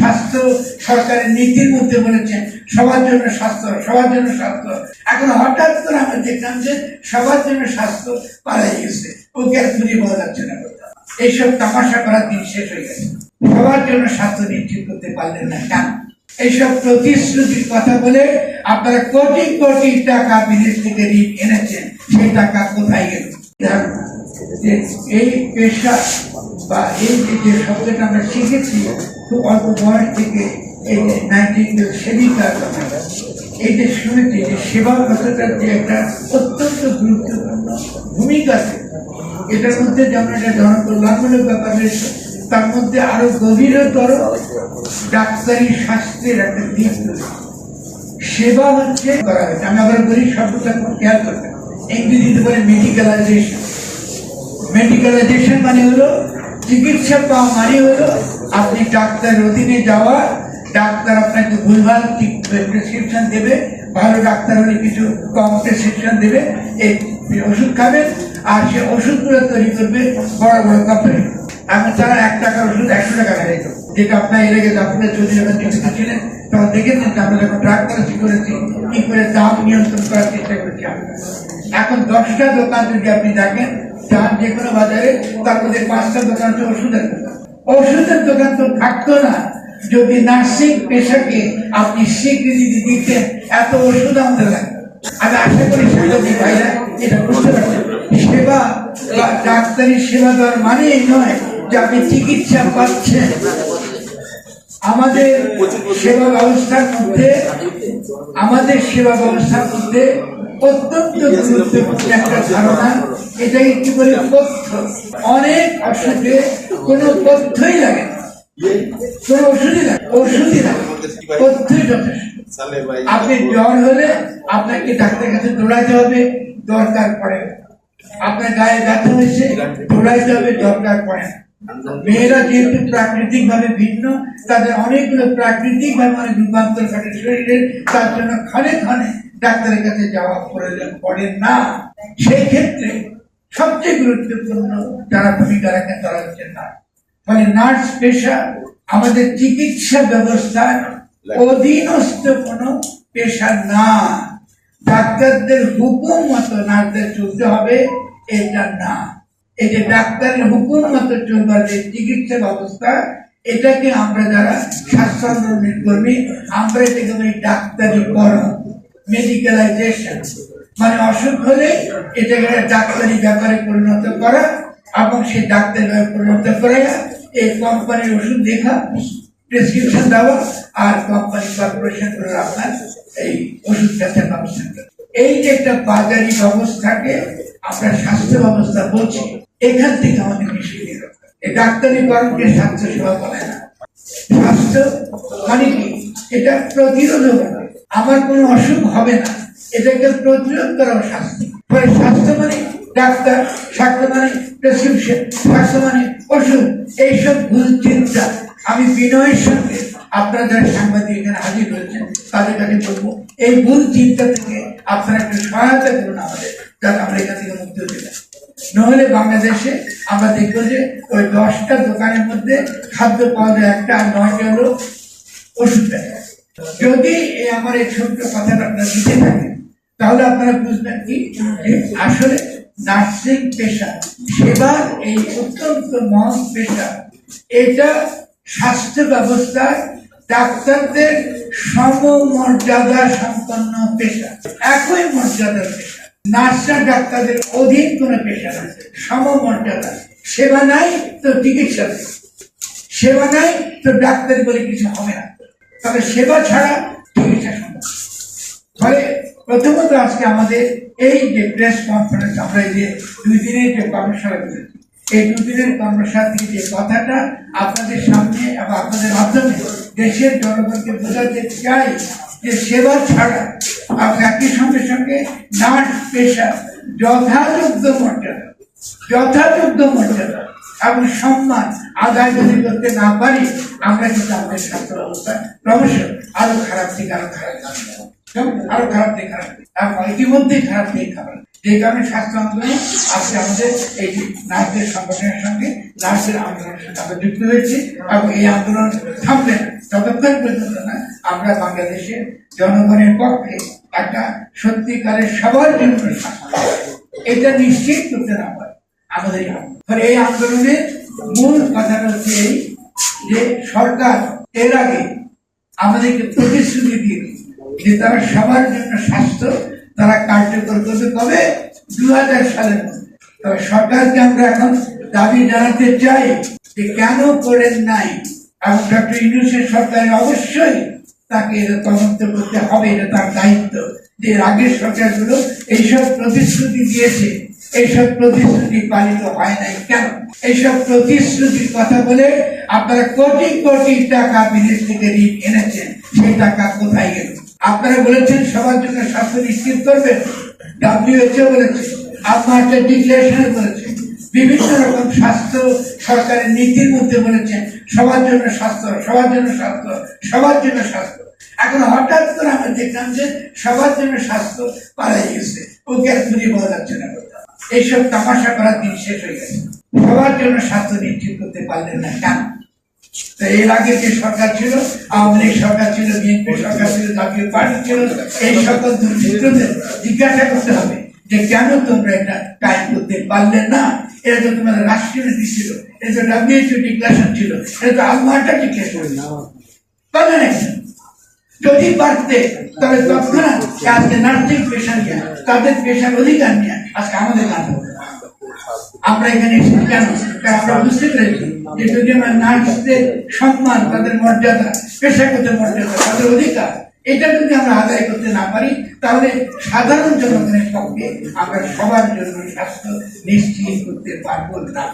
স্বাস্থ্য সরকারের নীতির মধ্যে বলেছেন সবার জন্য স্বাস্থ্য, সবার জন্য স্বাস্থ্য। এখন হঠাৎ করে আমরা দেখলাম যে সবার জন্য স্বাস্থ্য পালাই গেছে। ওকে আর খুঁজে পাওয়া যাচ্ছে না এইসব তামাশা করার দিন শেষ হয়ে গেছে। সবার জন্য স্বাস্থ্য নিশ্চিত করতে পারলেন না কেন? এইসব প্রতিশ্রুতির কথা বলে আপনারা কোটি কোটি টাকা বিদেশ থেকে ঋণ এনেছেন। সেই টাকা কোথায় গেল? এই পেশা বা এই যে শব্দটা আমরা শিখেছি, খুব অল্প বয়স থেকে এই যে নাইটিঙ্গেল সেবিকার কথা এই যে শুনেছি যে সেবা কথাটার যে একটা অত্যন্ত গুরুত্বপূর্ণ ভূমিকা আছে। এটার মধ্যে যেমন একটা জনকল্যাণমূলক ব্যাপার রয়েছে তার মধ্যে আরও গভীরতর ডাক্তারি শাস্ত্রের একটা দিক সেবা হচ্ছে করা হয়েছে আমি আবার বলি, শব্দটা খুব খেয়াল করবেন ইংরেজিতে বলে মেডিকেলাইজেশন মেডিকেলাইজেশন মানে হলো চিকিৎসা পাওয়া মানে হলো আপনি ডাক্তারের অধীনে যাওয়া, ডাক্তার আপনাকে ভুলভাল প্রেসক্রিপশন দেবে, ভালো ডাক্তার হলে কিছু কম প্রেসক্রিপশন দেবে, এই ওষুধ খাবেন, আর সে ওষুধগুলো তৈরি করবে বড় বড় কোম্পানি আমি তারা এক টাকার ওষুধ একশো টাকা বেড়ে যেটা আপনার এর আগে আপনার যদি যখন চিকিৎসা ছিলেন, তখন দেখেছেন যে আমরা যখন ট্রাক করেছি করেছি, কি করে দাম নিয়ন্ত্রণ করার চেষ্টা করেছি আমরা। এখন দশটা দোকান যদি আপনি দেখেন যান যে কোনো বাজারে তার মধ্যে পাঁচটা দোকান হচ্ছে ওষুধের ওষুধের দোকান তো থাকতো না। যদি নার্সিং পেশাকে আপনি স্বীকৃতি এত ওষুধ আমাদের আমি আশা করি ভাইরা এটা বুঝতে পারছেন সেবা বা ডাক্তারি সেবা দেওয়ার মানে এই নয় যে আপনি চিকিৎসা পাচ্ছেন। আমাদের সেবা ব্যবস্থার মধ্যে, আমাদের সেবা ব্যবস্থার মধ্যে অত্যন্ত গুরুত্বপূর্ণ একটা ধারণা এটাকে কি বলে তথ্য অনেক অসুখে কোনো তথ্যই লাগে না। কোনো ওষুধই লাগে ওষুধই লাগে তথ্যই যথেষ্ট। আপনি জ্বর হলে আপনাকে ডাক্তারের কাছে দৌড়াইতে হবে দরকার পড়ে আপনার গায়ে ব্যথা হয়েছে দৌড়াইতে হবে দরকার পড়ে না। মেয়েরা যেহেতু প্রাকৃতিক ভাবে ভিন্ন তাদের অনেকগুলো প্রাকৃতিক ভাবে অনেক রূপান্তর ঘটে। শরীরের তার জন্য ক্ষণে ক্ষণে ডাক্তারের কাছে যাওয়া প্রয়োজন পড়ে না, সেই ক্ষেত্রে সবচেয়ে গুরুত্বপূর্ণ যারা ভূমিকা রাখেন তারা হচ্ছে নার্স। ফলে নার্স পেশা আমাদের চিকিৎসা ব্যবস্থার অধীনস্থ কোনো পেশা না। ডাক্তারদের হুকুম মতো নার্সদের চলতে হবে, এটা না। এই যে ডাক্তারের হুকুম মতো চলবার যে চিকিৎসা ব্যবস্থা, এটাকে আমরা যারা স্বাস্থ্য কর্মী আমরা এটাকে বলি ডাক্তারিকরণ মেডিকেলাইজেশন মানে অসুখ হলে এটাকে ডাক্তারি ব্যাপারে পরিণত করা এবং সেই ডাক্তারি ব্যাপারে পরিণত করে এই কোম্পানির ওষুধ দেখা প্রেসক্রিপশন দেওয়া আর কোম্পানি কর্পোরেশন করে আপনার এই ওষুধ খাতের ব্যবস্থা। এই যে একটা বাজারি ব্যবস্থাকে আমরা স্বাস্থ্য ব্যবস্থা বলছি, এখান থেকে আমাদের বেশি ডাক্তারিকরণকে স্বাস্থ্য সেবা বলে না। স্বাস্থ্য মানে কি? এটা প্রতিরোধ হবে আমার কোনো অসুখ হবে না। এটাকে প্রতিরোধ করা স্বাস্থ্য ফলে স্বাস্থ্য মানে ডাক্তার স্বাস্থ্য মানে প্রেসক্রিপশন স্বাস্থ্য মানে ওষুধ, এইসব ভুল চিন্তা আমি বিনয়ের সঙ্গে আপনারা যারা সাংবাদিক এখানে হাজির হয়েছেন তাদের কাছে বলব, এই ভুল চিন্তা থেকে আপনারা একটু সহায়তা করুন আমাদের, যাতে আমরা এখান থেকে মুক্তি হতে পারি। নহলে বাংলাদেশে আমরা দেখব যে ওই দশটা দোকানের মধ্যে খাদ্য পাওয়া যায় একটা আর নয়টা হলো ওষুধ দেয় যদি এই আমার এই ছোট্ট কথাটা আপনারা বুঝে থাকেন, তাহলে আপনারা বুঝবেন কি, আসলে নার্সিং পেশা, সেবার এই অত্যন্ত মহৎ পেশা, এটা স্বাস্থ্য ব্যবস্থায় ডাক্তারদের সমমর্যাদা সম্পন্ন পেশা, একই মর্যাদার পেশা। নার্সরা ডাক্তারদের অধীন কোনো পেশা না, সমমর্যাদা। সেবা নাই তো চিকিৎসা সেবা নাই তো ডাক্তারি বলে কিছু হবে না। তবে সেবা ছাড়া চিকিৎসা সম্ভব ফলে প্রথমত আজকে আমাদের এই যে প্রেস কনফারেন্স আমরা যে দুই দিনের যে কর্মশালা করেছি, এই দুই দিনের কর্মশালা থেকে যে কথাটা আপনাদের সামনে এবং আপনাদের মাধ্যমে দেশের জনগণকে বোঝাতে চাই যে সেবা ছাড়া একই সঙ্গে সঙ্গে নার্স পেশা, যথাযোগ্য মর্যাদা যথাযোগ্য মর্যাদা এবং সম্মান আদায় যদি করতে না পারি, আমরা কিন্তু আমাদের স্বাস্থ্য ব্যবস্থা ক্রমশ আরও খারাপ দিকে, আরও খারাপ আরও খারাপ দিকে খারাপ দিকে। ইতিমধ্যেই খারাপ দিকে খারাপ যে কারণে স্বাস্থ্য আন্দোলন আজকে আমাদের এই নার্সদের সংগঠনের সঙ্গে নার্সের আন্দোলনের সঙ্গে আমরা যুক্ত হয়েছি এবং এই আন্দোলন থামবে না ততক্ষণ পর্যন্ত না, আমরা বাংলাদেশের জনগণের পক্ষে একটা সত্যিকারের সবার জন্য এটা নিশ্চিত করতে না পারে আমাদের। ফলে এই আন্দোলনের মূল কথাটা হচ্ছে এই যে সরকার এর আগে আমাদেরকে প্রতিশ্রুতি দিয়ে যে তারা সবার জন্য স্বাস্থ্য, তারা কার্যকর করবে। কবে দু হাজার সালের মধ্যে। তবে সরকারকে আমরা এখন দাবি জানাতে চাই যে কেন করেন নাই? এবং ডক্টর ইউনুসের সরকারের অবশ্যই তাকে তদন্ত করতে হবে, এটা তার দায়িত্ব। যে আগের সরকারগুলো এইসব প্রতিশ্রুতি দিয়েছে এইসব প্রতিশ্রুতি পালিত হয় নাই কেন? এইসব প্রতিশ্রুতির কথা বলে আপনারা কোটি কোটি টাকা বিদেশ থেকে ঋণ এনেছেন, সেই টাকা কোথায় গেল? আপনারা বলেছেন সবার জন্য স্বাস্থ্য নিশ্চিত করবেন ডাব্লিউএচও বলেছে একটা ডিক্লারেশনে বলেছে বিভিন্ন রকম স্বাস্থ্য সরকারের নীতির মধ্যে বলেছেন সবার জন্য স্বাস্থ্য, সবার জন্য স্বাস্থ্য, সবার জন্য স্বাস্থ্য। এখন হঠাৎ করে আমরা দেখলাম যে সবার জন্য স্বাস্থ্য পালাই গেছে। ওকে আর খুঁজে পাওয়া যাচ্ছে না। এইসব তামাশা করার দিন শেষ হয়ে গেছে। সবার জন্য স্বাস্থ্য নিশ্চিত করতে পারলেন না কেন? তো এর আগে যে সরকার ছিল, আওয়ামী লীগ সরকার ছিল, বিএনপি সরকার ছিল, জাতীয় পার্টি ছিল, এই সকল দুর্নীতিদের জিজ্ঞাসা করতে হবে যে কেন তোমরা এটা কায়েম করতে পারলে না? এটা তো তোমাদের রাষ্ট্রীয় নীতি ছিল, এটা তো ডাব্লিউএইচও ডিক্লারেশন ছিল, এটা তো আলমার্টা ডিক্লারেশন পারলে না? যদি পারতে, তাহলে তৎক্ষণাৎ আজকে নার্সিং পেশার তাদের পেশার অধিকার নিয়ে আজকে আমাদের কাজ আমরা এখানে কেন? আমরা বুঝতে পেরেছি যে যদি নার্সদের সম্মান, তাদের মর্যাদা, পেশাগত মর্যাদা, তাদের অধিকার, এটা যদি আমরা আদায় করতে না পারি, তাহলে সাধারণ জনগণের পক্ষে আমরা সবার জন্য স্বাস্থ্য নিশ্চিত করতে পারব না।